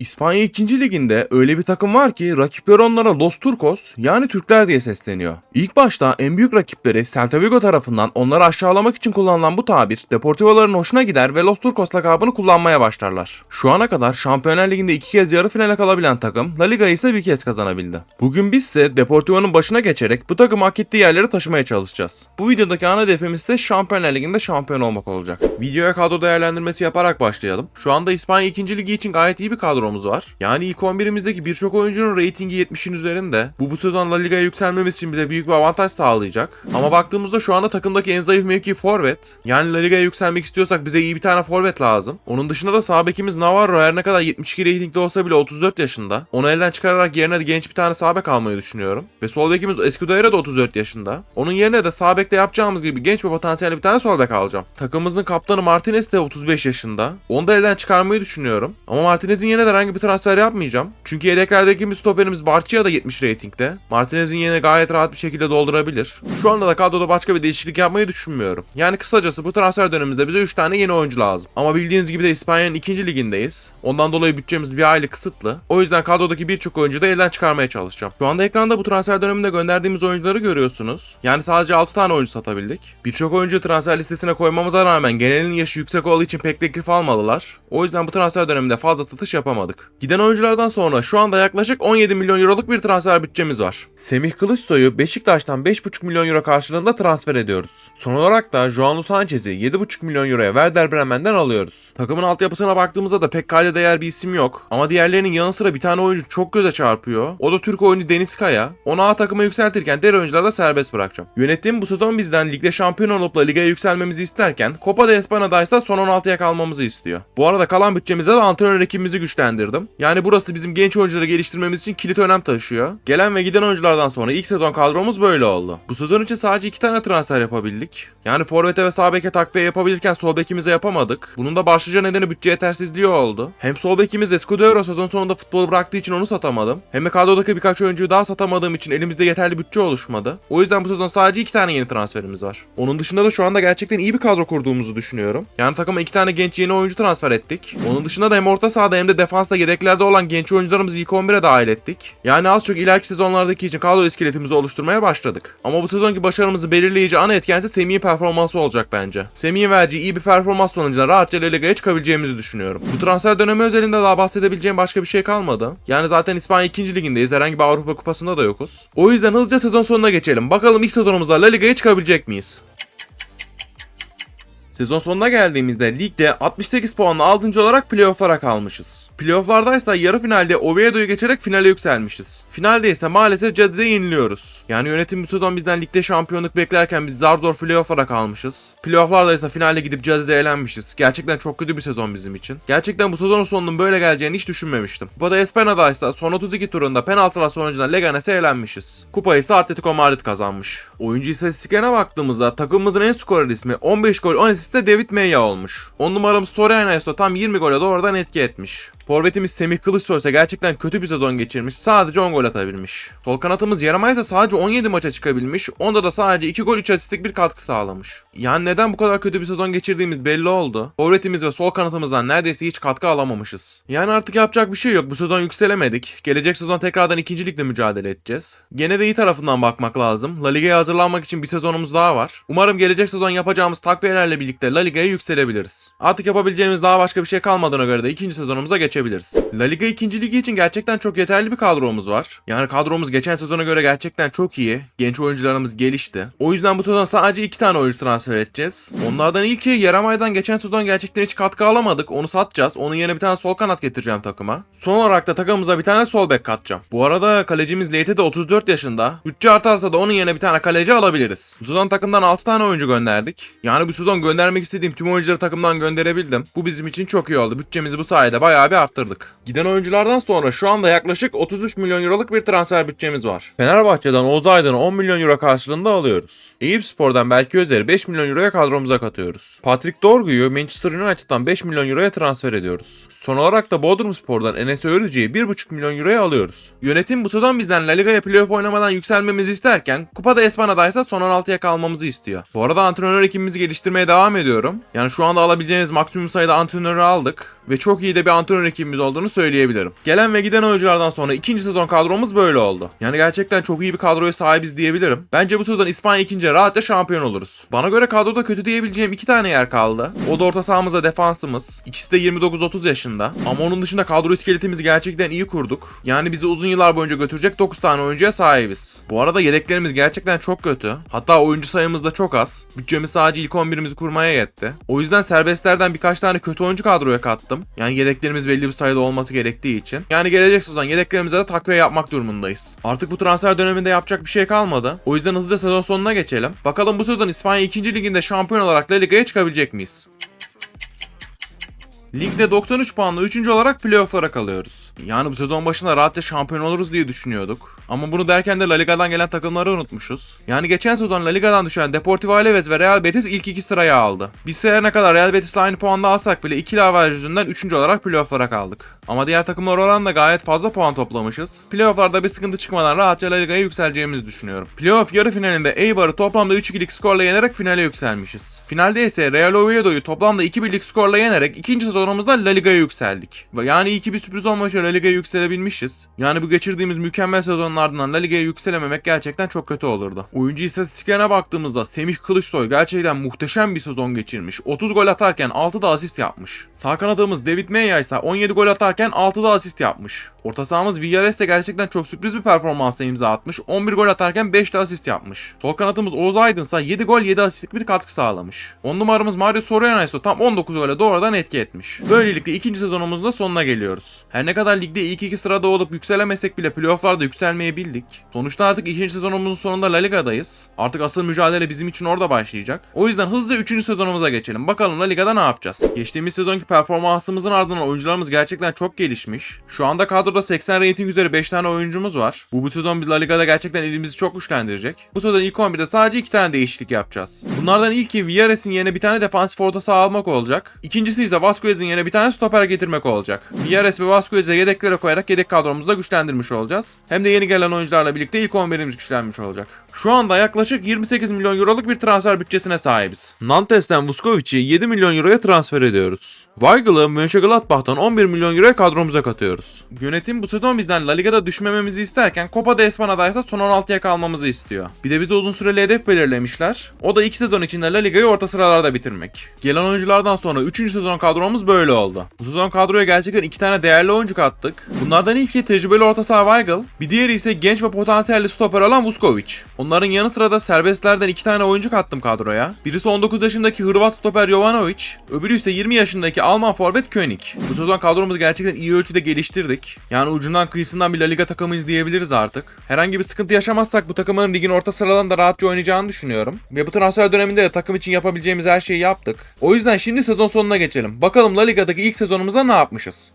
İspanya 2. Liginde öyle bir takım var ki rakipleri onlara Los Turcos yani Türkler diye sesleniyor. İlk başta en büyük rakipleri Celta Vigo tarafından onları aşağılamak için kullanılan bu tabir Deportivo'ların hoşuna gider ve Los Turcos lakabını kullanmaya başlarlar. Şu ana kadar Şampiyonlar Ligi'nde iki kez yarı finale kalabilen takım La Liga'yı ise bir kez kazanabildi. Bugün biz ise Deportivo'nun başına geçerek bu takımı hak ettiği yerlere taşımaya çalışacağız. Bu videodaki ana hedefimiz de Şampiyonlar Ligi'nde şampiyon olmak olacak. Videoya kadro değerlendirmesi yaparak başlayalım. Şu anda İspanya 2. Ligi için gayet iyi bir kadromuz var. Yani ilk 11'imizdeki birçok oyuncunun reytingi 70'in üzerinde. Bu bu sezon La Liga'ya yükselmemiz için bize büyük bir avantaj sağlayacak. Ama baktığımızda şu anda takımdaki en zayıf mevki forvet. Yani La Liga'ya yükselmek istiyorsak bize iyi bir tane forvet lazım. Onun dışında da sağ bekimiz Navarro her ne kadar 72 reytingde olsa bile 34 yaşında. Onu elden çıkararak yerine de genç bir tane sağ bek almayı düşünüyorum. Ve sol bekimiz Escudero da 34 yaşında. Onun yerine de sağ bekte yapacağımız gibi genç ve potansiyelli bir tane sol bek alacağım. Takımımızın kaptanı Martinez de 35 yaşında. Onu da elden çıkarmayı düşünüyorum. Ama Martinez'in yerine de herhangi bir transfer yapmayacağım. Çünkü yedeklerdeki bir stoperimiz Barçia da 70 reytingde. Martinez'in yerine gayet rahat bir şekilde doldurabilir. Şu anda da kadroda başka bir değişiklik yapmayı düşünmüyorum. Yani kısacası bu transfer dönemimizde bize 3 tane yeni oyuncu lazım. Ama bildiğiniz gibi de İspanya'nın 2. ligindeyiz. Ondan dolayı bütçemiz bir aylık kısıtlı. O yüzden kadrodaki birçok oyuncuyu da elden çıkarmaya çalışacağım. Şu anda ekranda bu transfer döneminde gönderdiğimiz oyuncuları görüyorsunuz. Yani sadece 6 tane oyuncu satabildik. Birçok oyuncu transfer listesine koymamıza rağmen genelin yaşı yüksek olduğu için pek teklif almadılar. O yüzden bu transfer döneminde fazla satış yapamadık. Giden oyunculardan sonra şu anda yaklaşık 17 milyon euroluk bir transfer bütçemiz var. Semih Kılıçsoy'u Beşiktaş'tan 5,5 milyon euro karşılığında transfer ediyoruz. Son olarak da Joao Sanchez'i 7,5 milyon euroya Werder Bremen'den alıyoruz. Takımın altyapısına baktığımızda da pek kayda değer bir isim yok. Ama diğerlerinin yanı sıra bir tane oyuncu çok göze çarpıyor. O da Türk oyuncu Deniz Kaya. Onu A takıma yükseltirken diğer oyuncuları da serbest bırakacağım. Yönetim bu sezon bizden ligde şampiyon olup La Liga'ya yükselmemizi isterken Copa de España'da ise son 16'ya kalmamızı istiyor. Bu arada kalan bütçemize de antrenör ekibimizi güçlendirdim. Yani burası bizim genç oyuncuları geliştirmemiz için kilit önem taşıyor. Gelen ve giden oyunculardan sonra ilk sezon kadromuz böyle oldu. Bu sezon için sadece iki tane transfer yapabildik. Yani forvete ve sağ beke takviye yapabilirken sol bekimize yapamadık. Bunun da başlıca nedeni bütçe yetersizliği oldu. Hem sol bekimiz Escudero sezon sonunda futbolu bıraktığı için onu satamadım. Hem de kadrodaki birkaç oyuncuyu daha satamadığım için elimizde yeterli bütçe oluşmadı. O yüzden bu sezon sadece iki tane yeni transferimiz var. Onun dışında da şu anda gerçekten iyi bir kadro kurduğumuzu düşünüyorum. Yani takıma iki tane genç yeni oyuncu transfer ettik. Onun dışında da hem orta sahada hem de defansta yedeklerde olan genç oyuncularımızı ilk 11'e dahil ettik. Yani az çok ileriki sezonlardaki için kadro iskeletimizi oluşturmaya başladık. Ama bu sezonki başarımızı belirleyici ana etken ise Semih'in performansı olacak bence. Semih'in vereceği iyi bir performans sonucunda rahatça La Liga'ya çıkabileceğimizi düşünüyorum. Bu transfer dönemi özelinde daha bahsedebileceğim başka bir şey kalmadı. Yani zaten İspanya 2. ligindeyiz. Herhangi bir Avrupa kupasında da yokuz. O yüzden hızlıca sezon sonuna geçelim. Bakalım ilk sezonumuzda La Liga'ya çıkabilecek miyiz? Sezon sonuna geldiğimizde ligde 68 puanla 6. olarak playoff'lara kalmışız. Playoff'lardaysa yarı finalde Oviedo'yu geçerek finale yükselmişiz. Finalde ise maalesef Cadide yeniliyoruz. Yani yönetim bu sezon bizden ligde şampiyonluk beklerken biz zar zor playoff'lara kalmışız. Playoff'larda ise finale gidip Cadide elenmişiz. Gerçekten çok kötü bir sezon bizim için. Gerçekten bu sezonun sonunun böyle geleceğini hiç düşünmemiştim. Kupada Espana'da ise son 32 turunda penaltılar sonucunda Leganes'e elenmişiz. Kupayı ise Atletico Madrid kazanmış. Oyuncu istatistiklerine baktığımızda takımımızın en skorer ismi 15 gol 10 asist de David Meya olmuş. 10 numaramız Soriano ise tam 20 gole doğrudan etki etmiş. Forvetimiz Semih Kılıçsoy ise gerçekten kötü bir sezon geçirmiş. Sadece 10 gol atabilmiş. Sol kanatımız Yaramay ise sadece 17 maça çıkabilmiş. Onda da sadece 2 gol 3 asistlik bir katkı sağlamış. Yani neden bu kadar kötü bir sezon geçirdiğimiz belli oldu. Forvetimiz ve sol kanatımızdan neredeyse hiç katkı alamamışız. Yani artık yapacak bir şey yok. Bu sezon yükselemedik. Gelecek sezon tekrardan ikincilikle mücadele edeceğiz. Gene de iyi tarafından bakmak lazım. La Liga'ya hazırlanmak için bir sezonumuz daha var. Umarım gelecek sezon yapacağımız takviyelerle birlikte La Liga'ya yükselebiliriz. Artık yapabileceğimiz daha başka bir şey kalmadığına göre de ikinci sezonumuza geçebiliriz. La Liga 2. ligi için gerçekten çok yeterli bir kadromuz var. Yani kadromuz geçen sezona göre gerçekten çok iyi. Genç oyuncularımız gelişti. O yüzden bu sezon sadece 2 tane oyuncu transfer edeceğiz. Onlardan ilki Yaramay'dan geçen sezon gerçekten hiç katkı alamadık. Onu satacağız. Onun yerine bir tane sol kanat getireceğim takıma. Son olarak da takımımıza bir tane sol bek katacağım. Bu arada kalecimiz Leite de 34 yaşında. Bütçe artarsa da onun yerine bir tane kaleci alabiliriz. Bu sezon takımdan 6 tane oyuncu gönderdik. Yani bu sezon göndermek istediğim tüm oyuncuları takımdan gönderebildim. Bu bizim için çok iyi oldu. Bütçemizi bu sayede bayağı bir arttırdık. Giden oyunculardan sonra şu anda yaklaşık 33 milyon euroluk bir transfer bütçemiz var. Fenerbahçe'den Oğuz Aydın'ı 10 milyon euro karşılığında alıyoruz. Eyüp Spor'dan Belki Özer'i 5 milyon euroya kadromuza katıyoruz. Patrick Dorgu'yu Manchester United'dan 5 milyon euroya transfer ediyoruz. Son olarak da Bodrum Spor'dan Enes Öğrücü'yü 1,5 milyon euroya alıyoruz. Yönetim bu sezon bizden La Liga'ya playoff oynamadan yükselmemizi isterken Kupada Espana'da ise son 16'ya kalmamızı istiyor. Bu arada antrenör ekibimizi geliştirmeye devam ediyorum. Yani şu anda alabileceğiniz maksimum sayıda antrenörü aldık ve çok iyi de bir antrenör ekibi ekibimiz olduğunu söyleyebilirim. Gelen ve giden oyunculardan sonra ikinci sezon kadromuz böyle oldu. Yani gerçekten çok iyi bir kadroya sahibiz diyebilirim. Bence bu sezon İspanya ikinci rahatça şampiyon oluruz. Bana göre kadroda kötü diyebileceğim iki tane yer kaldı. O da orta sahamızda defansımız. İkisi de 29-30 yaşında. Ama onun dışında kadro iskeletimizi gerçekten iyi kurduk. Yani bizi uzun yıllar boyunca götürecek 9 tane oyuncuya sahibiz. Bu arada yedeklerimiz gerçekten çok kötü. Hatta oyuncu sayımız da çok az. Bütçemiz sadece ilk 11'imizi kurmaya yetti. O yüzden serbestlerden birkaç tane kötü oyuncu kadroya kattım. Yani yedeklerimiz belli bir sayıda olması gerektiği için. Yani gelecek sezon yedeklerimize de takviye yapmak durumundayız. Artık bu transfer döneminde yapacak bir şey kalmadı. O yüzden hızlıca sezon sonuna geçelim. Bakalım bu sezon İspanya 2. Liginde şampiyon olarak La Liga'ya çıkabilecek miyiz? Ligde 93 puanla 3. olarak playofflara kalıyoruz. Yani bu sezon başında rahatça şampiyon oluruz diye düşünüyorduk. Ama bunu derken de La Liga'dan gelen takımları unutmuşuz. Yani geçen sezon La Liga'dan düşen Deportivo Alaves ve Real Betis ilk iki sırayı aldı. Biz her ne kadar Real Betis'le aynı puanda alsak bile ikili averaj yüzünden 3. olarak playofflara kaldık. Ama diğer takımlar oranla gayet fazla puan toplamışız. Playofflarda bir sıkıntı çıkmadan rahatça La Liga'ya yükseleceğimizi düşünüyorum. Playoff yarı finalinde Eibar'ı toplamda 3-2'lik skorla yenerek finale yükselmişiz. Finalde ise Real Oviedo'yu toplamda 2-1'lik skorla yenerek ikinci sezonumuzda La Liga'ya yükseldik. Yani iyi ki bir sürpriz olmamış ve La Liga'ya yükselebilmişiz. Yani bu geçirdiğimiz mükemmel sezonun ardından La Liga'ya yükselememek gerçekten çok kötü olurdu. Oyuncu istatistiklerine baktığımızda Semih Kılıçsoy gerçekten muhteşem bir sezon geçirmiş. 30 gol atarken 6 da asist yapmış. Sağ kanadımız David Meya ise 17 gol atarken 6 da asist yapmış. Orta sahamız Villarreal de gerçekten çok sürpriz bir performansla imza atmış. 11 gol atarken 5 de asist yapmış. Sol kanatımız Oğuz Aydın ise 7 gol 7 asistlik bir katkı sağlamış. 10 numaramız Mario Soriano ise tam 19 gole doğrudan etki etmiş. Böylelikle ikinci sezonumuzun da sonuna geliyoruz. Her ne kadar ligde ilk iki sırada olup yükselemesek bile playofflarda yükselmeyi bildik. Sonuçta artık ikinci sezonumuzun sonunda La Liga'dayız. Artık asıl mücadele bizim için orada başlayacak. O yüzden hızlıca üçüncü sezonumuza geçelim. Bakalım La Liga'da ne yapacağız? Geçtiğimiz sezonki performansımızın ardından oyuncularımız gerçekten çok gelişmiş. Şu anda kadroda 80 rating üzeri 5 tane oyuncumuz var. Bu bu sezon bir La Liga'da gerçekten elimizi çok güçlendirecek. Bu sezon ilk 11'de sadece 2 tane değişiklik yapacağız. Bunlardan ilki Villarreal'in yerine bir tane defansif orta saha almak olacak. İkincisi ise Vasquez'in yerine bir tane stoper getirmek olacak. Villarreal ve Vasquez'e yedeklere koyarak yedek kadromuzu da güçlendirmiş olacağız. Hem de yeni gelen oyuncularla birlikte ilk 11'imiz güçlenmiş olacak. Şu anda yaklaşık 28 milyon euroluk bir transfer bütçesine sahibiz. Nantes'ten Vuskovic'i 7 milyon euroya transfer ediyoruz. Weigel'ı Mönchengladbach'tan 11 milyon euroya kadromuza katıyoruz. Yönetim bu sezon bizden La Liga'da düşmememizi isterken Copa de Espana'da ise son 16'ya kalmamızı istiyor. Bir de bize uzun süreli hedef belirlemişler. O da 2 sezon içinde La Liga'yı orta sıralarda bitirmek. Gelen oyunculardan sonra 3. sezon kadromuz böyle oldu. Bu sezon kadroya gerçekten 2 tane değerli oyuncu kattık. Bunlardan ilki tecrübeli orta saha Weigl, bir diğeri ise genç ve potansiyelli stoper olan Vuskovic. Onların yanı sıra da serbestlerden 2 tane oyuncu kattım kadroya. Birisi 19 yaşındaki Hırvat stoper Jovanovic, öbürü ise 20 yaşındaki Alman forvet König. Bu sezon kadromuzu gerçekten iyi ölçüde geliştirdik. Yani ucundan kıyısından bir La Liga takımıyız diyebiliriz artık. Herhangi bir sıkıntı yaşamazsak bu takımın ligin orta sıralarında rahatça oynayacağını düşünüyorum. Ve bu transfer döneminde de takım için yapabileceğimiz her şeyi yaptık. O yüzden şimdi sezon sonuna geçelim. Bakalım La Liga'daki ilk sezonumuzda ne yapmışız?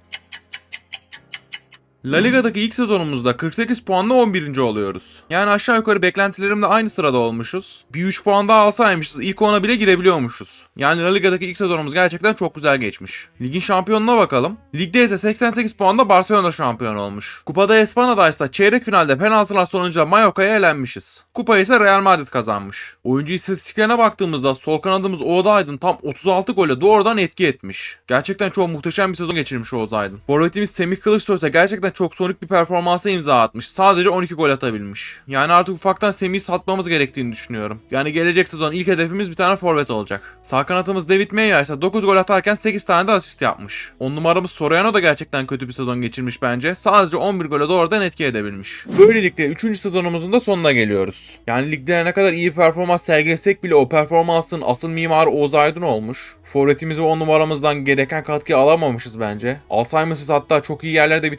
La Liga'daki ilk sezonumuzda 48 puanla 11. oluyoruz. Yani aşağı yukarı beklentilerimle aynı sırada olmuşuz. Bir 3 puan daha alsaymışız ilk 10'a bile girebiliyormuşuz. Yani La Liga'daki ilk sezonumuz gerçekten çok güzel geçmiş. Ligin şampiyonuna bakalım. Ligde ise 88 puanla Barcelona şampiyon olmuş. Kupada Espana'da ise çeyrek finalde penaltılar sonucu Mallorca'ya elenmişiz. Kupayı ise Real Madrid kazanmış. Oyuncu istatistiklerine baktığımızda sol kanadımız Oğuz Aydın tam 36 gole doğrudan etki etmiş. Gerçekten çok muhteşem bir sezon geçirmiş Oğuz Aydın. Forvetimiz Semih Kılıçsoy ise gerçekten çok sonik bir performansa imza atmış. Sadece 12 gol atabilmiş. Yani artık ufaktan Semih'i satmamız gerektiğini düşünüyorum. Yani gelecek sezon ilk hedefimiz bir tane forvet olacak. Sağ kanatımız David Meya ise 9 gol atarken 8 tane de asist yapmış. 10 numaramız Soriano da gerçekten kötü bir sezon geçirmiş bence. Sadece 11 gole doğrudan etki edebilmiş. Böylelikle 3. sezonumuzun da sonuna geliyoruz. Yani ligde ne kadar iyi performans sergilesek bile o performansın asıl mimarı Oğuz Aydın olmuş. Forvetimizi 10 numaramızdan gereken katkıyı alamamışız bence. Alzheimer'sız hatta çok iyi yerlerde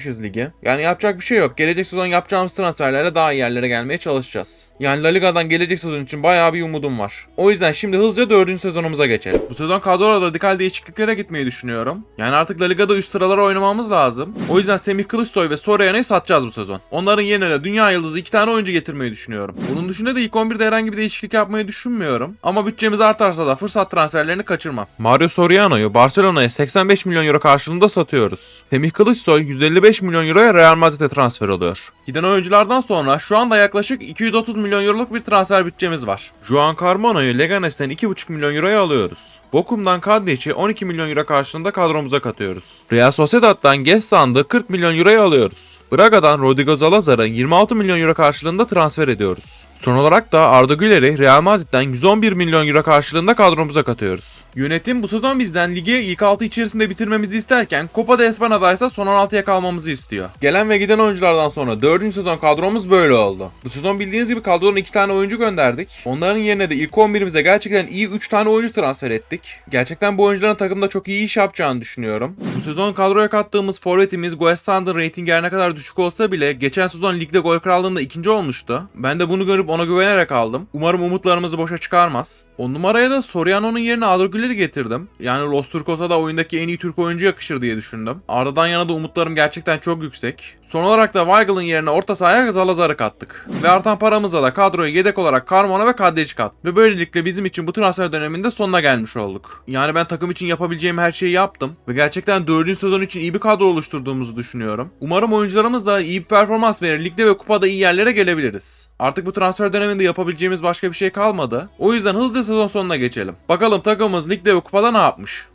bitirebilirmişiz ligi. Yani yapacak bir şey yok. Gelecek sezon yapacağımız transferlerle daha iyi yerlere gelmeye çalışacağız. Yani La Liga'dan gelecek sezon için bayağı bir umudum var. O yüzden şimdi hızlıca 4. sezonumuza geçelim. Bu sezon kadroda radikal değişikliklere gitmeyi düşünüyorum. Yani artık La Liga'da üst sıralara oynamamız lazım. O yüzden Semih Kılıçsoy ve Soriano'yu satacağız bu sezon. Onların yerine dünya yıldızı iki tane oyuncu getirmeyi düşünüyorum. Bunun dışında da ilk 11'de herhangi bir değişiklik yapmayı düşünmüyorum. Ama bütçemiz artarsa da fırsat transferlerini kaçırmam. Mario Soriano'yu Barcelona'ya 85 milyon euro karşılığında satıyoruz. Semih Kılıçsoy 155 35 milyon euroya Real Madrid'e transfer oluyor. Giden oyunculardan sonra şu anda yaklaşık 230 milyon euroluk bir transfer bütçemiz var. Juan Carmono'yu Leganes'ten 2,5 milyon euroya alıyoruz. Bokum'dan Kadriç'i 12 milyon euro karşılığında kadromuza katıyoruz. Real Sociedad'dan Gestand'ı 40 milyon euroya alıyoruz. Braga'dan Rodrigo Salazar'ı 26 milyon euro karşılığında transfer ediyoruz. Son olarak da Arda Güler'i Real Madrid'den 111 milyon euro karşılığında kadromuza katıyoruz. Yönetim bu sezon bizden ligi ilk 6 içerisinde bitirmemizi isterken Copa de Espana'da ise son 16'ya kalmamızı istiyor. Gelen ve giden oyunculardan sonra 4. sezon kadromuz böyle oldu. Bu sezon bildiğiniz gibi kadronun 2 tane oyuncu gönderdik. Onların yerine de ilk 11'imize gerçekten iyi 3 tane oyuncu transfer ettik. Gerçekten bu oyuncuların takımda çok iyi iş yapacağını düşünüyorum. Bu sezon kadroya kattığımız forvetimiz Guestand'ın reytingi her ne kadar düşük olsa bile geçen sezon ligde gol krallığında ikinci olmuştu. Ben de bunu görüp ona güvenerek aldım. Umarım umutlarımızı boşa çıkarmaz. 10 numaraya da Soriano'nun yerine Arda Güler'i getirdim. Yani Los Turcos'a da oyundaki en iyi Türk oyuncu yakışır diye düşündüm. Arda'dan yana da umutlarım gerçekten çok yüksek. Son olarak da Weigel'ın yerine orta sahaya Zalazar'ı kattık. Ve artan paramızla da kadroya yedek olarak Carmona ve Kadeci kattık. Ve böylelikle bizim için bu transfer döneminde sonuna gelmiş olduk. Yani ben takım için yapabileceğim her şeyi yaptım. Ve gerçekten 4. sezon için iyi bir kadro oluşturduğumuzu düşünüyorum. Umarım oyuncularımız da iyi bir performans verir. Ligde ve kupada iyi yerlere gelebiliriz. Artık bu transfer döneminde yapabileceğimiz başka bir şey kalmadı. O yüzden hızlıca sezon sonuna geçelim. Bakalım takımımız ligde ve kupada ne yapmış?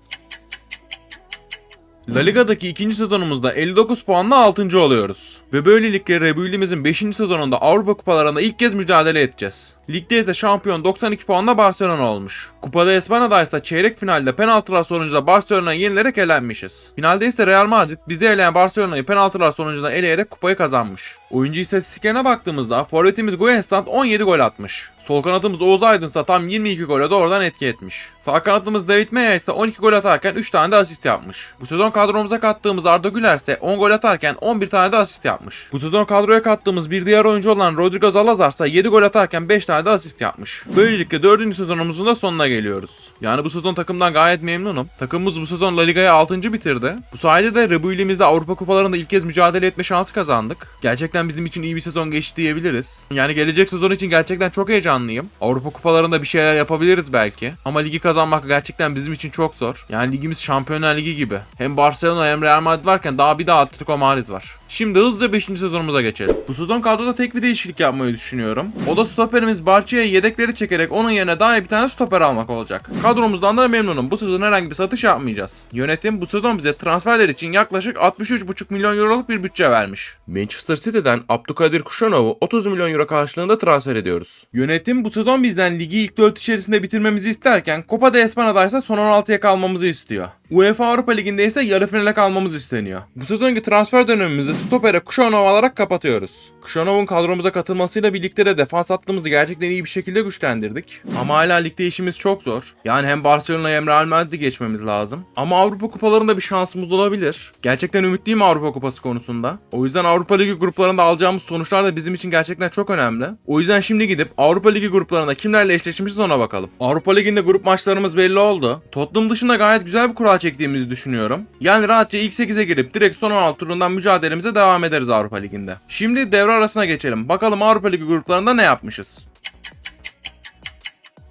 La Liga'daki ikinci sezonumuzda 59 puanla 6. oluyoruz. Ve böylelikle Rebuild'imizin 5. sezonunda Avrupa kupalarında ilk kez mücadele edeceğiz. Ligde ise şampiyon 92 puanla Barcelona olmuş. Kupada Espana'da ise çeyrek finalde penaltılar sonucunda Barcelona'ya yenilerek elenmişiz. Finalde ise Real Madrid bizi eleyen Barcelona'yı penaltılar sonucunda eleyerek kupayı kazanmış. Oyuncu istatistiklerine baktığımızda forvetimiz Guenstand 17 gol atmış. Sol kanatımız Oğuz Aydın ise tam 22 gole doğrudan etki etmiş. Sağ kanatımız David Meyer ise 12 gol atarken 3 tane de asist yapmış. Bu sezon kadromuza kattığımız Arda Güler ise 10 gol atarken 11 tane de asist yapmış. Bu sezon kadroya kattığımız bir diğer oyuncu olan Rodrigo Salazar ise 7 gol atarken 5 tane de asist yapmış. Böylelikle 4. sezonumuzun da sonuna geliyoruz. Yani bu sezon takımdan gayet memnunum. Takımımız bu sezon La Liga'ya 6. bitirdi. Bu sayede de Rebuild'imizde Avrupa kupalarında ilk kez mücadele etme şansı kazandık. Gerçekten bizim için iyi bir sezon geçti diyebiliriz. Yani gelecek sezon için gerçekten çok heyecanlıyım. Avrupa kupalarında bir şeyler yapabiliriz belki. Ama ligi kazanmak gerçekten bizim için çok zor. Yani ligimiz Şampiyonlar Ligi gibi. Hem Barcelona hem Real Madrid varken daha bir de Atletico Madrid var. Şimdi hızlıca 5. sezonumuza geçelim. Bu sezon kadroda tek bir değişiklik yapmayı düşünüyorum. O da stoperimiz Barça'ya yedekleri çekerek onun yerine daha iyi bir tane stoper almak olacak. Kadromuzdan da memnunum. Bu sezon herhangi bir satış yapmayacağız. Yönetim bu sezon bize transferler için yaklaşık 63,5 milyon euroluk bir bütçe vermiş. Manchester City'den Abdülkadir Kuşanov'u 30 milyon euro karşılığında transfer ediyoruz. Yönetim bu sezon bizden ligi ilk 4 içerisinde bitirmemizi isterken Copa de Espana'da ise son 16'ya kalmamızı istiyor. UEFA Avrupa Ligi'nde ise yarı finale kalmamız isteniyor. Bu sezonki transfer dönemimizi stopere Kuşanov alarak kapatıyoruz. Kuşanov'un kadromuza katılmasıyla birlikte de defans hattımızı gerçekten iyi bir şekilde güçlendirdik. Ama hala ligde işimiz çok zor. Yani hem Barcelona hem Real Madrid'i geçmemiz lazım. Ama Avrupa kupalarında bir şansımız olabilir. Gerçekten ümitliyim Avrupa kupası konusunda. O yüzden Avrupa Ligi gruplarında alacağımız sonuçlar da bizim için gerçekten çok önemli. O yüzden şimdi gidip Avrupa Ligi gruplarında kimlerle eşleşmişiz ona bakalım. Avrupa Ligi'nde grup maçlarımız belli oldu. Tottenham dışında gayet güzel bir kura çektiğimizi düşünüyorum. Yani rahatça ilk 8'e girip direkt son 16 turundan mücadelemize devam ederiz Avrupa Ligi'nde. Şimdi devre arasına geçelim. Bakalım Avrupa Ligi gruplarında ne yapmışız?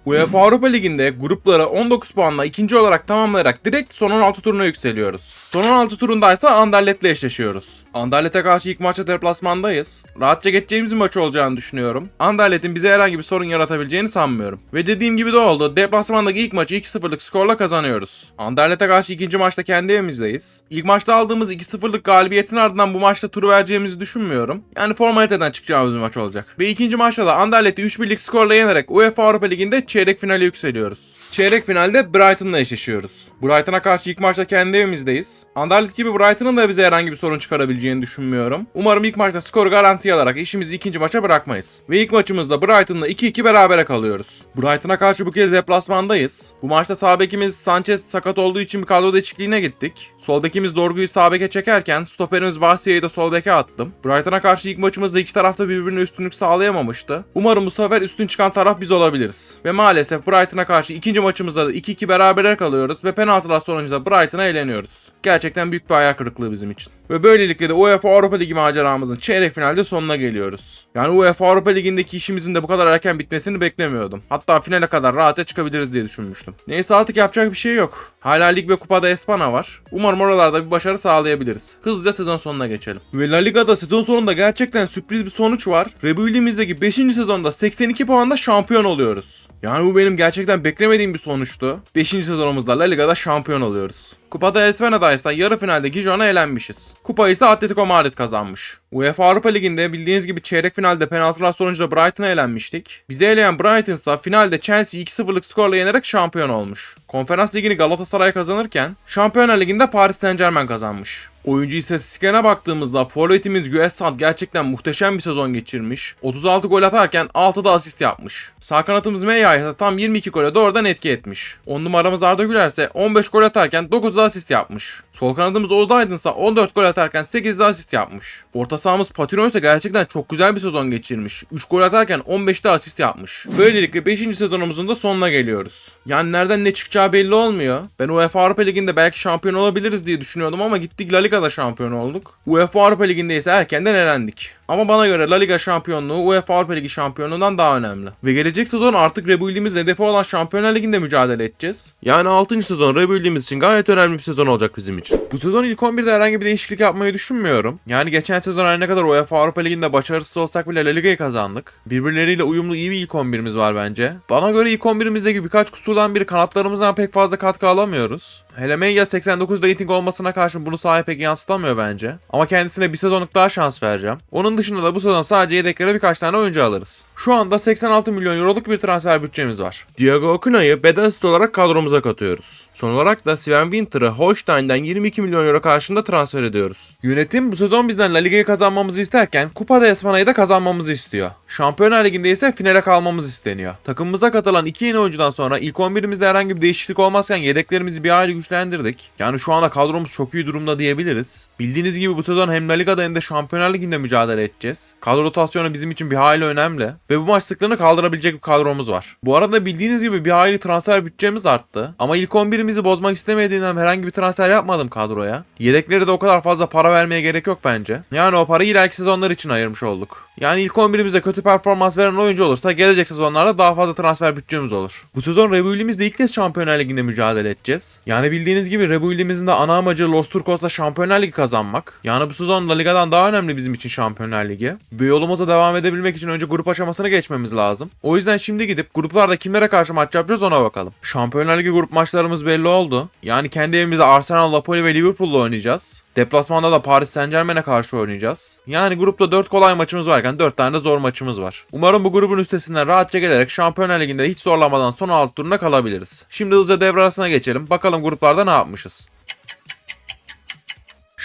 UEFA Avrupa Ligi'nde grupları 19 puanla ikinci olarak tamamlayarak direkt son 16 turuna yükseliyoruz. Son 16 turundaysa Anderlet'le eşleşiyoruz. Anderlet'e karşı ilk maçta deplasmandayız. Rahatça geçeceğimiz bir maç olacağını düşünüyorum. Anderlet'in bize herhangi bir sorun yaratabileceğini sanmıyorum. Ve dediğim gibi de oldu. Deplasmandaki ilk maçı 2-0'lık skorla kazanıyoruz. Anderlet'e karşı ikinci maçta kendi evimizdeyiz. İlk maçta aldığımız 2-0'lık galibiyetin ardından bu maçta turu vereceğimizi düşünmüyorum. Yani formaliteden çıkacağımız bir maç olacak. Ve ikinci maçta da Anderlet'i 3-1'lik skorla yenerek UEFA Avrupa Ligi'nde çeyrek finale yükseliyoruz. Çeyrek finalde Brighton'la eşleşiyoruz. Brighton'a karşı ilk maçta kendi evimizdeyiz. Anderlet gibi Brighton'ın da bize herhangi bir sorun çıkarabileceğini düşünmüyorum. Umarım ilk maçta skoru garantiye alarak işimizi ikinci maça bırakmayız. Ve ilk maçımızda Brighton'la 2-2 berabere kalıyoruz. Brighton'a karşı bu kez deplasmandayız. Bu maçta sağ bekimiz Sanchez sakat olduğu için bir kadro değişikliğine gittik. Sol bekimiz Dorgu'yu sağ beke çekerken stoperimiz Barcia'yı da sol beke attım. Brighton'a karşı ilk maçımızda iki tarafta birbirine üstünlük sağlayamamıştı. Umarım bu sefer üstün çıkan taraf biz olabiliriz. Ve maalesef Brighton'a karşı ikinci maçımızda da 2-2 berabere kalıyoruz ve penaltılar sonucunda Brighton'a eğleniyoruz. Gerçekten büyük bir hayal kırıklığı bizim için. Ve böylelikle de UEFA Avrupa Ligi maceramızın çeyrek finalde sonuna geliyoruz. Yani UEFA Avrupa Ligi'ndeki işimizin de bu kadar erken bitmesini beklemiyordum. Hatta finale kadar rahatça çıkabiliriz diye düşünmüştüm. Neyse artık yapacak bir şey yok. Hala lig ve kupada Espana var. Umarım oralarda bir başarı sağlayabiliriz. Hızlıca sezon sonuna geçelim. Ve La Liga'da sezon sonunda gerçekten sürpriz bir sonuç var. Rebuild'imizdeki 5. sezonda 82 puanla şampiyon oluyoruz. Yani bu benim gerçekten beklemediğim bir sonuçtu. 5. sezonumuzda La Liga'da şampiyon oluyoruz. Kupada Espana'da ise yarı finalde Gijon'a elenmişiz. Kupayı ise Atletico Madrid kazanmış. UEFA Avrupa Ligi'nde bildiğiniz gibi çeyrek finalde penaltılar sonucunda Brighton'a elenmiştik. Bizi eleyen Brighton ise finalde Chelsea'yi 2-0'lık skorla yenerek şampiyon olmuş. Konferans Ligi'ni Galatasaray kazanırken Şampiyonlar Ligi'nde Paris Saint Germain kazanmış. Oyuncu istatistiklerine baktığımızda forvetimiz Güestant gerçekten muhteşem bir sezon geçirmiş. 36 gol atarken 6 da asist yapmış. Sağ kanatımız Meya ise tam 22 gole doğrudan etki etmiş. 10 numaramız Arda Güler ise 15 gol atarken 9 da asist yapmış. Sol kanadımız Oğuz Aydın ise 14 gol atarken 8 de asist yapmış. Orta sahamız Patino ise gerçekten çok güzel bir sezon geçirmiş. 3 gol atarken 15 de asist yapmış. Böylelikle 5. sezonumuzun da sonuna geliyoruz. Yani nereden ne çıkacağı belli olmuyor. Ben UEFA Avrupa Ligi'nde belki şampiyon olabiliriz diye düşünüyordum ama gittik La Liga'da şampiyon olduk. UEFA Avrupa Ligi'nde ise erkenden elendik. Ama bana göre La Liga şampiyonluğu UEFA Avrupa Ligi şampiyonluğundan daha önemli. Ve gelecek sezon artık Rebuild'imiz hedefi olan Şampiyonlar Ligi'nde mücadele edeceğiz. Yani 6. sezon Rebuild'imiz için gayet önemli bir sezon olacak bizim için. Bu sezon ilk 11'de herhangi bir değişiklik yapmayı düşünmüyorum. Yani geçen sezon her ne kadar UEFA Avrupa Ligi'nde başarısız olsak bile La Liga'yı kazandık. Birbirleriyle uyumlu iyi bir ilk 11'imiz var bence. Bana göre ilk 11'imizdeki birkaç kusurdan biri kanatlarımızdan pek fazla katkı alamıyoruz. Hele Meya 89 rating olmasına karşın bunu sahaya pek yansıtamıyor bence. Ama kendisine bir sezonluk daha şans vereceğim. Onun dışında da bu sezon sadece yedeklere birkaç tane oyuncu alırız. Şu anda 86 milyon euroluk bir transfer bütçemiz var. Diego Okuna'yı bedelsiz olarak kadromuza katıyoruz. Son olarak da Sven Winter'ı Holstein'den 22 milyon euro karşılığında transfer ediyoruz. Yönetim bu sezon bizden La Liga'yı kazanmamızı isterken Kupada Espana'yı da kazanmamızı istiyor. Şampiyonlar Ligi'nde ise finale kalmamız isteniyor. Takımımıza katılan iki yeni oyuncudan sonra ilk 11'imizde herhangi bir değişiklik olmazken yedeklerimizi bir hayli güçlendirdik. Yani şu anda kadromuz çok iyi durumda diyebiliriz. Bildiğiniz gibi bu sezon hem La Liga'da hem de Şampiyonlar Ligi'nde mücadele edeceğiz. Kadro rotasyonu bizim için bir hayli önemli ve bu maç sıklığını kaldırabilecek bir kadromuz var. Bu arada bildiğiniz gibi bir hayli transfer bütçemiz arttı. Ama ilk 11'imizi bozmak istemediğinden herhangi bir transfer yapmadım kadroya. Yedekleri de o kadar fazla para vermeye gerek yok bence. Yani o parayı ileriki sezonlar için ayırmış olduk. Yani ilk 11'imizde kötü performans veren oyuncu olursa gelecek sezonlarda daha fazla transfer bütçemiz olur. Bu sezon Rebuild'imizde ilk kez Şampiyonlar Ligi'nde mücadele edeceğiz. Yani bildiğiniz gibi Rebuild'imizin de ana amacı Los Turcos'la Şampiyonlar Ligi kazanmak. Yani bu sezon La Liga'dan daha önemli bizim için Şampiyonlar Ligi. Ve yolumuza devam edebilmek için önce grup aşamasını geçmemiz lazım. O yüzden şimdi gidip gruplarda kimlere karşı maç yapacağız ona bakalım. Şampiyonlar Ligi grup maçlarımız belli oldu. Yani kendi evimizde Arsenal, Napoli ve Liverpool'la oynayacağız. Deplasmanda da Paris Saint Germain'e karşı oynayacağız. Yani grupta 4 kolay maçımız varken 4 tane de zor maçımız var. Umarım bu grubun üstesinden rahatça gelerek Şampiyonlar Ligi'nde hiç zorlamadan son 6 turuna kalabiliriz. Şimdi hızlıca devre arasına geçelim. Bakalım gruplarda ne yapmışız.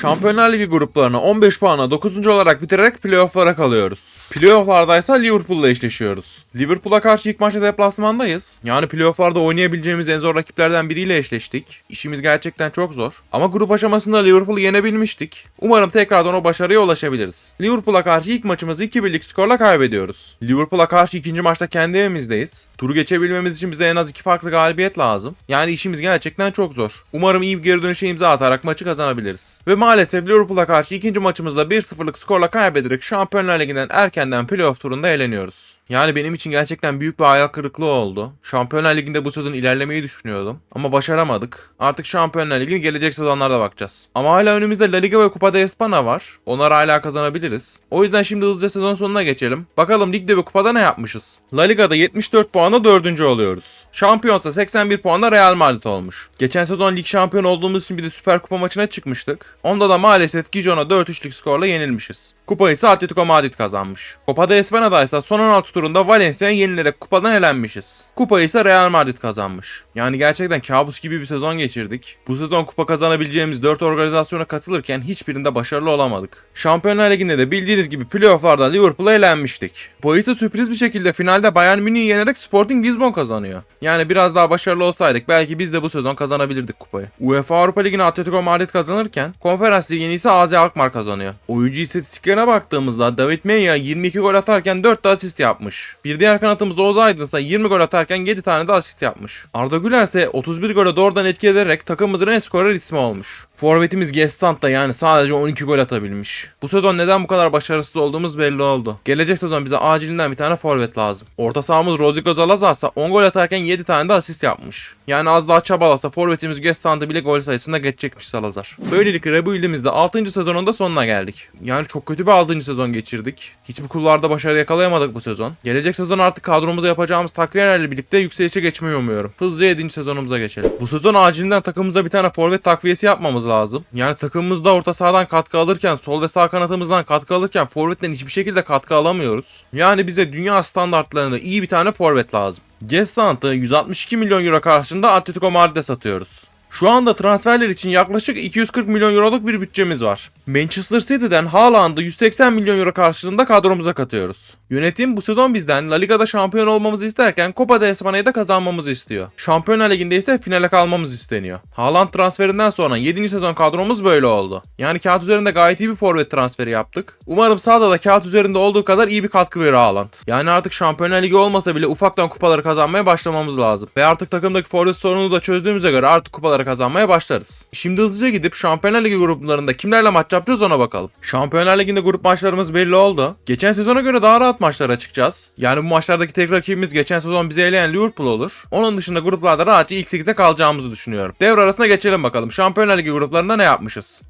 Şampiyonlar Ligi gruplarını 15 puanla 9. olarak bitirerek playofflara kalıyoruz. Playoff'larda ise Liverpool'la eşleşiyoruz. Liverpool'a karşı ilk maçta deplasmandayız. Yani playoff'larda oynayabileceğimiz en zor rakiplerden biriyle eşleştik. İşimiz gerçekten çok zor. Ama grup aşamasında Liverpool'u yenebilmiştik. Umarım tekrardan o başarıya ulaşabiliriz. Liverpool'a karşı ilk maçımızı 2-1'lik skorla kaybediyoruz. Liverpool'a karşı ikinci maçta kendi evimizdeyiz. Turu geçebilmemiz için bize en az iki farklı galibiyet lazım. Yani işimiz gerçekten çok zor. Umarım iyi bir geri dönüşe imza atarak maçı kazanabiliriz. Ve maalesef Liverpool'a karşı ikinci maçımızda 1-0'lık skorla kaybederek Şampiyonlar Ligi'nden erkenden playoff turunda eğleniyoruz. Yani benim için gerçekten büyük bir hayal kırıklığı oldu. Şampiyonlar Ligi'nde bu sezon ilerlemeyi düşünüyordum. Ama başaramadık. Artık Şampiyonlar Ligi'ni gelecek sezonlarda bakacağız. Ama hala önümüzde La Liga ve Kupada Espana var. Onları hala kazanabiliriz. O yüzden şimdi hızlıca sezon sonuna geçelim. Bakalım ligde ve kupada ne yapmışız? La Liga'da 74 puanla 4. oluyoruz. Şampiyonsa 81 puanla Real Madrid olmuş. Geçen sezon lig şampiyon olduğumuz için bir de Süper Kupa maçına çıkmıştık. Onda da maalesef Gijon'a 4-3'lük skorla yenilmişiz. Kupayı ise Atletico Madrid kazanmış. Copa de Espana'da ise son 16 turunda Valencia'ya yenilerek kupadan elenmişiz. Kupayı ise Real Madrid kazanmış. Yani gerçekten kabus gibi bir sezon geçirdik. Bu sezon kupa kazanabileceğimiz 4 organizasyona katılırken hiçbirinde başarılı olamadık. Şampiyonlar Ligi'nde de bildiğiniz gibi playofflarda Liverpool'a elenmiştik. Kupayı ise sürpriz bir şekilde finalde Bayern Münih'i yenerek Sporting Lisbon kazanıyor. Yani biraz daha başarılı olsaydık belki biz de bu sezon kazanabilirdik kupayı. UEFA Avrupa Ligi'ni Atletico Madrid kazanırken Konferans Ligi'ni ise AZ Alkmaar kazanıyor. Oyuncu istatistiklerine baktığımızda David Meya 22 gol atarken 4 de asist yapmış. Yapmış. Bir diğer kanatımız Oğuz Aydın ise 20 gol atarken 7 tane de asist yapmış. Arda Güler ise 31 gole doğrudan etki ederek takımımızın en skorer ismi olmuş. Forvetimiz Gestant da yani sadece 12 gol atabilmiş. Bu sezon neden bu kadar başarısız olduğumuz belli oldu. Gelecek sezon bize acilinden bir tane forvet lazım. Orta sahamız Rodrigo Zalazar ise 10 gol atarken 7 tane de asist yapmış. Yani az daha çabalasa forvetimiz Gestant'ı bile gol sayısında geçecekmiş Salazar. Böylelikle Rebuild'imizde 6. sezonunda sonuna geldik. Yani çok kötü bir 6. sezon geçirdik. Hiçbir kulvarda başarı yakalayamadık bu sezon. Gelecek sezon artık kadromuza yapacağımız takviyelerle birlikte yükselişe geçmeyi umuyorum. Hızlıca 7. sezonumuza geçelim. Bu sezon acilinden takımımıza bir tane forvet takviyesi yapmamız lazım. Yani takımımızda orta sahadan katkı alırken, sol ve sağ kanatımızdan katkı alırken forvetten hiçbir şekilde katkı alamıyoruz. Yani bize dünya standartlarında iyi bir tane forvet lazım. Gestant'ı 162 milyon euro karşılığında Atletico Madrid'e satıyoruz. Şu anda transferler için yaklaşık 240 milyon euroluk bir bütçemiz var. Manchester City'den Haaland'ı 180 milyon euro karşılığında kadromuza katıyoruz. Yönetim bu sezon bizden La Liga'da şampiyon olmamızı isterken Copa de Espanya'yı da kazanmamızı istiyor. Şampiyonlar Ligi'nde ise finale kalmamız isteniyor. Haaland transferinden sonra 7. sezon kadromuz böyle oldu. Yani kağıt üzerinde gayet iyi bir forvet transferi yaptık. Umarım sahada da kağıt üzerinde olduğu kadar iyi bir katkı verir Haaland. Yani artık Şampiyonlar Ligi olmasa bile ufaktan kupaları kazanmaya başlamamız lazım. Ve artık takımdaki forvet sorununu da çözdüğümüze göre artık kupaları kazanmaya başlarız. Şimdi hızlıca gidip Şampiyonlar Ligi gruplarında kimlerle maç yapacağız ona bakalım. Şampiyonlar Ligi'nde grup maçlarımız belli oldu. Geçen sezona göre daha rahat maçlara çıkacağız. Yani bu maçlardaki tek rakibimiz geçen sezon bizi eleyen Liverpool olur. Onun dışında gruplarda rahatça ilk 8'e kalacağımızı düşünüyorum. Devre arasına geçelim bakalım. Şampiyonlar Ligi gruplarında ne yapmışız?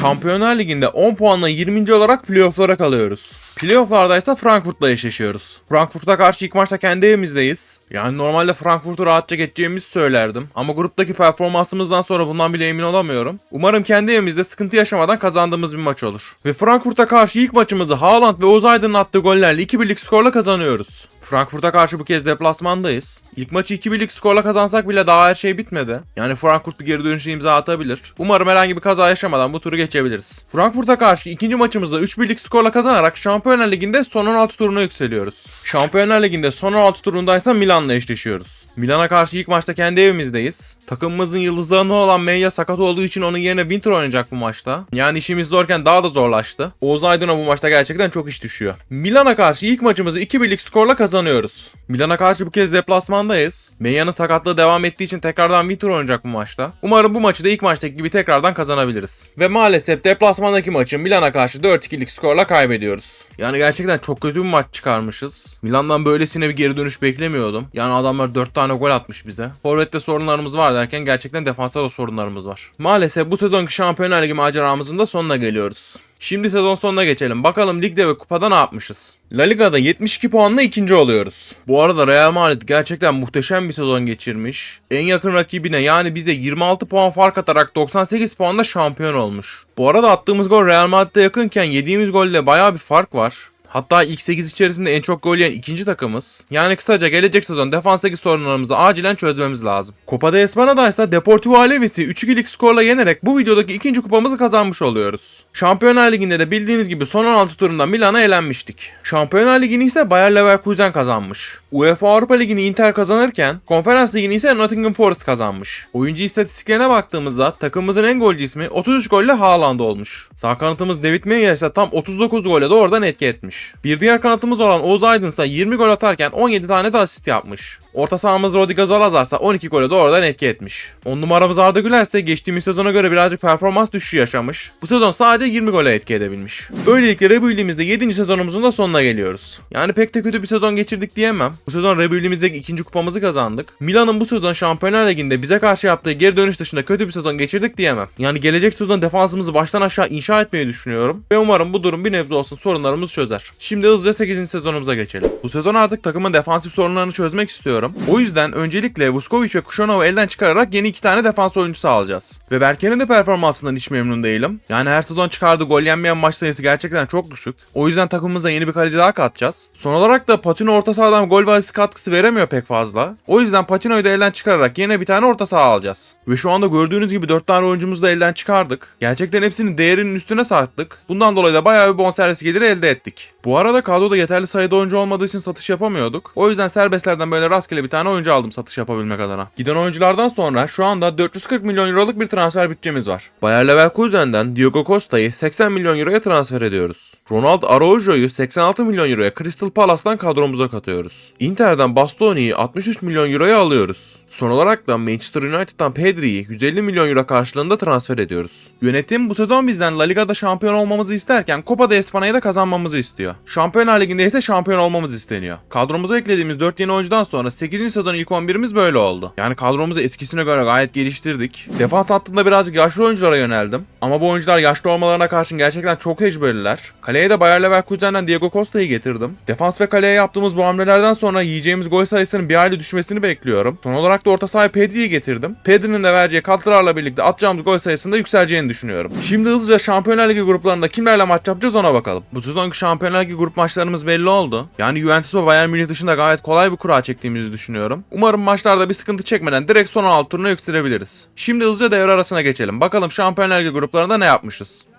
Şampiyonlar Ligi'nde 10 puanla 20. olarak playoff'lara kalıyoruz. Playoff'larda ise Frankfurt'la eşleşiyoruz. Frankfurt'a karşı ilk maçta kendi evimizdeyiz. Yani normalde Frankfurt'u rahatça geçeceğimizi söylerdim. Ama gruptaki performansımızdan sonra bundan bile emin olamıyorum. Umarım kendi evimizde sıkıntı yaşamadan kazandığımız bir maç olur. Ve Frankfurt'a karşı ilk maçımızı Haaland ve Oğuz Aydın'ın attığı gollerle 2-1'lik skorla kazanıyoruz. Frankfurt'a karşı bu kez deplasmandayız. İlk maçı 2-1'lik skorla kazansak bile daha her şey bitmedi. Yani Frankfurt bir geri dönüşe imza atabilir. Umarım herhangi bir kaza yaşamadan bu turu geçebiliriz. Frankfurt'a karşı ikinci maçımızda 3-1'lik skorla kazanarak Şampiyonlar Ligi'nde son 16 turuna yükseliyoruz. Şampiyonlar Ligi'nde son 16 turundaysa Milan'la eşleşiyoruz. Milan'a karşı ilk maçta kendi evimizdeyiz. Takımımızın yıldızlarından olan Meyya sakat olduğu için onun yerine Winter oynayacak bu maçta. Yani işimiz zorken daha da zorlaştı. Oğuz Aydın'a bu maçta gerçekten çok iş düşüyor. Milan'a karşı ilk maçımızı 2-1'lik skorla kazanıyoruz. Milan'a karşı bu kez deplasmandayız. Meyya'nın sakatlığı devam ettiği için tekrardan Winter oynayacak bu maçta. Umarım bu maçı da ilk maçtaki gibi tekrardan kazanabiliriz. Ve maalesef deplasmandaki maçı Milan'a karşı 4-2'lik skorla kaybediyoruz. Yani gerçekten çok kötü bir maç çıkarmışız. Milan'dan böylesine bir geri dönüş beklemiyordum. Yani adamlar 4 tane gol atmış bize. Forvet'te sorunlarımız var derken gerçekten defansta da sorunlarımız var. Maalesef bu sezonki Şampiyonlar Ligi maceramızın da sonuna geliyoruz. Şimdi sezon sonuna geçelim. Bakalım ligde ve kupada ne yapmışız? La Liga'da 72 puanla ikinci oluyoruz. Bu arada Real Madrid gerçekten muhteşem bir sezon geçirmiş. En yakın rakibine yani bizde 26 puan fark atarak 98 puanla şampiyon olmuş. Bu arada attığımız gol Real Madrid'e yakınken yediğimiz golle baya bir fark var. Hatta ilk 8 içerisinde en çok gol yiyen ikinci takımız. Yani kısaca gelecek sezon defanstaki sorunlarımızı acilen çözmemiz lazım. Copa de Espana'da ise Deportivo Alaves'i 3-2'lik skorla yenerek bu videodaki ikinci kupamızı kazanmış oluyoruz. Şampiyonlar Ligi'nde de bildiğiniz gibi son 16 turunda Milan'a elenmiştik. Şampiyonlar Ligi'ni ise Bayer Leverkusen kazanmış. UEFA Avrupa Ligi'ni Inter kazanırken Konferans Ligi'ni ise Nottingham Forest kazanmış. Oyuncu istatistiklerine baktığımızda takımımızın en golcü ismi 33 golle Haaland olmuş. Sağ kanatımız David Meyer ise tam 39 golle de oradan etki etmiş. Bir diğer kanatımız olan Oğuz Aydın ise 20 gol atarken 17 tane de asist yapmış. Orta sahamız Rodrigo Zalazar ise 12 gole doğrudan etki etmiş. 10 numaramız Arda Güler ise geçtiğimiz sezona göre birazcık performans düşüşü yaşamış. Bu sezon sadece 20 gole etki edebilmiş. Böylelikle Rebuild'imizde 7. sezonumuzun da sonuna geliyoruz. Yani pek de kötü bir sezon geçirdik diyemem. Bu sezon Rebuild'imizdeki ikinci kupamızı kazandık. Milan'ın bu sezon Şampiyonlar Ligi'nde bize karşı yaptığı geri dönüş dışında kötü bir sezon geçirdik diyemem. Yani gelecek sezon defansımızı baştan aşağı inşa etmeyi düşünüyorum. Ve umarım bu durum bir nebze olsun sorunlarımızı çözer. Şimdi hızlıca 8. sezonumuza geçelim. Bu sezon artık takımın defansif sorunlarını çözmek istiyorum. O yüzden öncelikle Vuskovic ve Kushanov'u elden çıkararak yeni iki tane defans oyuncusu alacağız. Ve Berke'nin de performansından hiç memnun değilim. Yani her sezon çıkardığı gol yenmeyen maç sayısı gerçekten çok düşük. O yüzden takımımıza yeni bir kaleci daha katacağız. Son olarak da Patino orta sahadan gol asist katkısı veremiyor pek fazla. O yüzden Patino'yu da elden çıkararak yine bir tane orta saha alacağız. Ve şu anda gördüğünüz gibi 4 tane oyuncumuzu da elden çıkardık. Gerçekten hepsini değerinin üstüne sattık. Bundan dolayı da bayağı bir bonservis geliri elde ettik. Bu arada kadroda yeterli sayıda oyuncu olmadığı için satış yapamıyorduk. O yüzden serbestlerden böyle rastgele bir tane oyuncu aldım satış yapabilmek adına. Giden oyunculardan sonra şu anda 440 milyon euroluk bir transfer bütçemiz var. Bayer Leverkusen'den Diogo Costa'yı 80 milyon euroya transfer ediyoruz. Ronald Araujo'yu 86 milyon euroya Crystal Palace'tan kadromuza katıyoruz. Inter'den Bastoni'yi 63 milyon euroya alıyoruz. Son olarak da Manchester United'dan Pedri'yi 150 milyon euro karşılığında transfer ediyoruz. Yönetim bu sezon bizden La Liga'da şampiyon olmamızı isterken Copa de España'yı da kazanmamızı istiyor. Şampiyonlar Ligi'nde ise şampiyon olmamız isteniyor. Kadromuza eklediğimiz 4 yeni oyuncudan sonra 8. sezon ilk 11'imiz böyle oldu. Yani kadromuzu eskisine göre gayet geliştirdik. Defans hattında birazcık yaşlı oyunculara yöneldim. Ama bu oyuncular yaşlı olmalarına karşın gerçekten çok tecrübeliler. Kaleye de Bayer Leverkusen'den Diego Costa'yı getirdim. Defans ve kaleye yaptığımız bu hamlelerden sonra yiyeceğimiz gol sayısının bir hayli düşmesini bekliyorum. Son olarak da orta sahaya Pedri'yi getirdim. Pedri'nin de vereceği katkılarla birlikte atacağımız gol sayısında yükseleceğini düşünüyorum. Şimdi hızlıca Şampiyonlar Ligi gruplarında kimlerle maç yapacağız ona bakalım. Bu sezonki Şampiyonlar Ligi grup maçlarımız belli oldu. Yani Juventus ve Bayern Münih dışında gayet kolay bir kura çektiğimizi düşünüyorum. Umarım maçlarda bir sıkıntı çekmeden direkt son 16 turuna yükselebiliriz. Şimdi hızlıca devre arasına geçelim. Bakalım Şampiyonlar Ligi gruplarında ne yapmışız.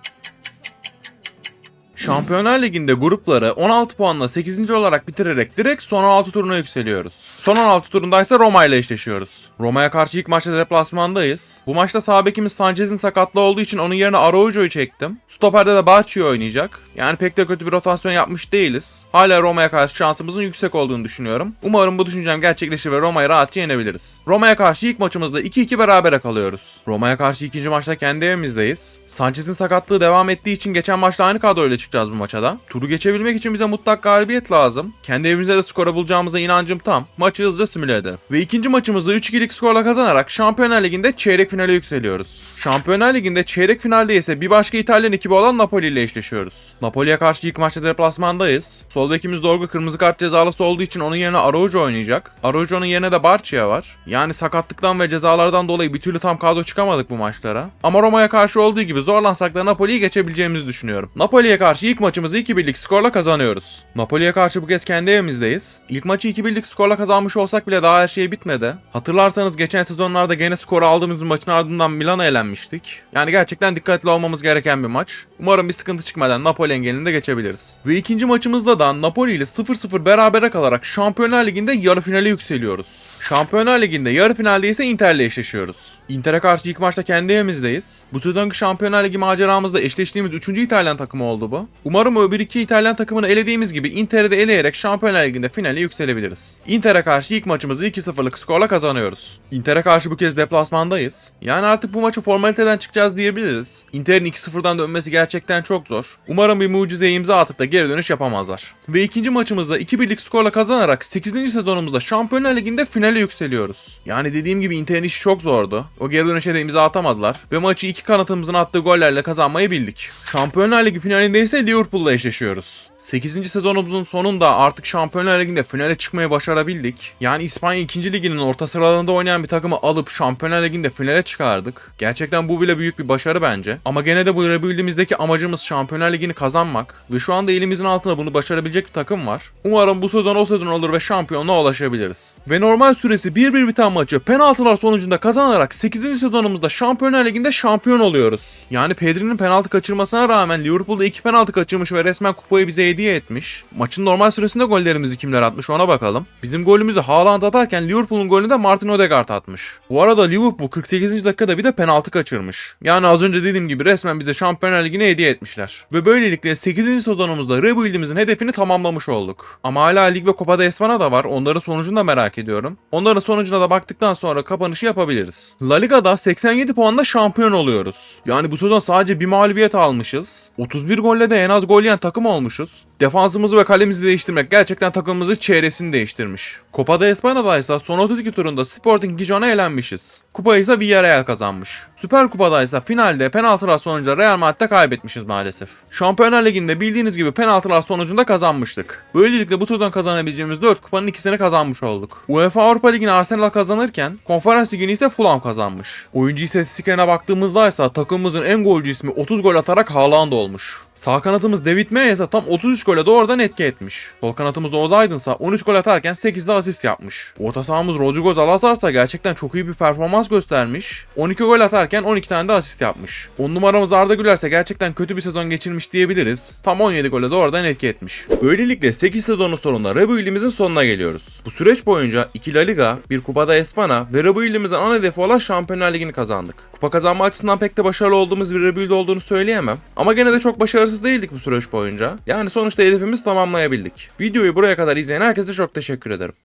Şampiyonlar Ligi'nde grupları 16 puanla 8. olarak bitirerek direkt son 16 turuna yükseliyoruz. Son 16 turundaysa Roma ile eşleşiyoruz. Roma'ya karşı ilk maçta deplasmandayız. Bu maçta sağ bekimiz Sanchez'in sakatlığı olduğu için onun yerine Araujo'yu çektim. Stoper'de de Bacci oynayacak. Yani pek de kötü bir rotasyon yapmış değiliz. Hala Roma'ya karşı şansımızın yüksek olduğunu düşünüyorum. Umarım bu düşüncem gerçekleşir ve Roma'yı rahatça yenebiliriz. Roma'ya karşı ilk maçımızda 2-2 berabere kalıyoruz. Roma'ya karşı ikinci maçta kendi evimizdeyiz. Sanchez'in sakatlığı devam ettiği için geçen maçta aynı kadroyla çıkacağız bu maça da. Turu geçebilmek için bize mutlak galibiyet lazım. Kendi evimizde de skora bulacağımıza inancım tam. Maçı hızlıca simüle edelim. Ve ikinci maçımızda 3-2'lik skorla kazanarak Şampiyonlar Ligi'nde çeyrek finale yükseliyoruz. Şampiyonlar Ligi'nde çeyrek finalde ise bir başka İtalyan ekibi olan Napoli ile eşleşiyoruz. Napoli'ye karşı ilk maçta deplasmandayız. Sol bekimiz Dorgu kırmızı kart cezalısı olduğu için onun yerine Araujo oynayacak. Araujo'nun yerine de Barçia var. Yani sakatlıktan ve cezalardan dolayı bir türlü tam kadro çıkamadık bu maçlara. Ama Roma'ya karşı olduğu gibi zorlansak da Napoli'yi geçebileceğimizi düşünüyorum. Napoli'ye karşı ilk maçımızı 2-1'lik skorla kazanıyoruz. Napoli'ye karşı bu kez kendi evimizdeyiz. İlk maçı 2-1'lik skorla kazanmış olsak bile daha her şey bitmedi. Hatırlarsanız geçen sezonlarda gene skoru aldığımız maçın ardından Milan'a elenmiştik. Yani gerçekten dikkatli olmamız gereken bir maç. Umarım bir sıkıntı çıkmadan Napoli engelini de geçebiliriz. Ve ikinci maçımızda da Napoli ile 0-0 berabere kalarak Şampiyonlar Ligi'nde yarı finale yükseliyoruz. Şampiyonlar Ligi'nde yarı finalde ise Inter'le eşleşiyoruz. Inter'e karşı ilk maçta kendi evimizdeyiz. Bu sezonki Şampiyonlar Ligi maceramızda eşleştiğimiz 3. İtalyan takımı oldu bu. Umarım öbür iki İtalyan takımını elediğimiz gibi Inter'i de eleyerek Şampiyonlar Ligi'nde finale yükselebiliriz. Inter'e karşı ilk maçımızı 2-0'lık skorla kazanıyoruz. Inter'e karşı bu kez deplasmandayız. Yani artık bu maçı formaliteden çıkacağız diyebiliriz. Inter'in 2-0'dan dönmesi gerçekten çok zor. Umarım bir mucize imza atıp da geri dönüş yapamazlar. Ve ikinci maçımızda 2-1'lik skorla kazanarak 8. sezonumuzda Şampiyonlar Ligi'nde finale yükseliyoruz. Yani dediğim gibi Inter'in işi çok zordu. O geri dönüşe de imza atamadılar. Ve maçı iki kanatımızın attığı gollerle kazanmayı bildik. Şampiyonlar Ligi finalinde ise Liverpool'la eşleşiyoruz. 8. sezonumuzun sonunda artık Şampiyonlar Ligi'nde finale çıkmayı başarabildik. Yani İspanya 2. Ligi'nin orta sıralarında oynayan bir takımı alıp Şampiyonlar Ligi'nde finale çıkardık. Gerçekten bu bile büyük bir başarı bence. Ama gene de bu rebuild'imizdeki amacımız Şampiyonlar Ligi'ni kazanmak ve şu anda elimizin altında bunu başarabilecek bir takım var. Umarım bu sezon o sezon olur ve şampiyonluğa ulaşabiliriz. Ve normal süresi 1-1 biten maçı penaltılar sonucunda kazanarak 8. sezonumuzda Şampiyonlar Ligi'nde şampiyon oluyoruz. Yani Pedri'nin penaltı kaçırmasına rağmen Liverpool'da 2 penaltı kaçırmış ve resmen kupayı bize hediye etmiş. Maçın normal süresinde gollerimizi kimler atmış ona bakalım. Bizim golümüzü Haaland atarken Liverpool'un golünü de Martin Odegaard atmış. Bu arada Liverpool 48. dakikada bir de penaltı kaçırmış. Yani az önce dediğim gibi resmen bize Şampiyonlar Ligi'ni hediye etmişler. Ve böylelikle 8. sezonumuzda Rebuild'imizin hedefini tamamlamış olduk. Ama hala Lig ve Copa de Espana da var. Onların sonucunu da merak ediyorum. Onların sonucuna da baktıktan sonra kapanışı yapabiliriz. La Liga'da 87 puanla şampiyon oluyoruz. Yani bu sezon sadece bir mağlubiyet almışız. 31 golle de en az gol yiyen takım olmuşuz. Defansımızı ve kalemizi değiştirmek gerçekten takımımızın çeyresini değiştirmiş. Copa de España'da ise son 32 turunda Sporting Gijon'a elenmişiz. Kupayı ise Villarreal kazanmış. Süper Kupa'da ise finalde penaltılar sonucunda Real Madrid'de kaybetmişiz maalesef. Şampiyonlar Ligi'nde bildiğiniz gibi penaltılar sonucunda kazanmıştık. Böylelikle bu sezon kazanabileceğimiz 4 kupanın ikisini kazanmış olduk. UEFA Avrupa Ligi'ni Arsenal kazanırken Konferans Ligi'ni ise Fulham kazanmış. Oyuncu istatistiklerine baktığımızda ise takımımızın en golcü ismi 30 gol atarak Haaland olmuş. Sağ kanatımız David Maya ise tam 33 gol gole doğrudan etki etmiş. Sol kanatımız Oğuz Aydınsa 13 gol atarken 8 de asist yapmış. Orta sahamız Rodrigo Salazar ise gerçekten çok iyi bir performans göstermiş. 12 gol atarken 12 tane de asist yapmış. 10 numaramız Arda Güler ise gerçekten kötü bir sezon geçirmiş diyebiliriz. Tam 17 gole doğrudan etki etmiş. Böylelikle 8 sezonun sonunda Rebuild'imizin sonuna geliyoruz. Bu süreç boyunca 2 La Liga, 1 Kupada Espana ve Rebuild'imizin ana hedefi olan Şampiyonlar Ligi'ni kazandık. Kupa kazanma açısından pek de başarılı olduğumuz bir Rebuild olduğunu söyleyemem. Ama gene de çok başarısız değildik bu süreç boyunca. Yani sonuçta hedefimizi tamamlayabildik. Videoyu buraya kadar izleyen herkese çok teşekkür ederim.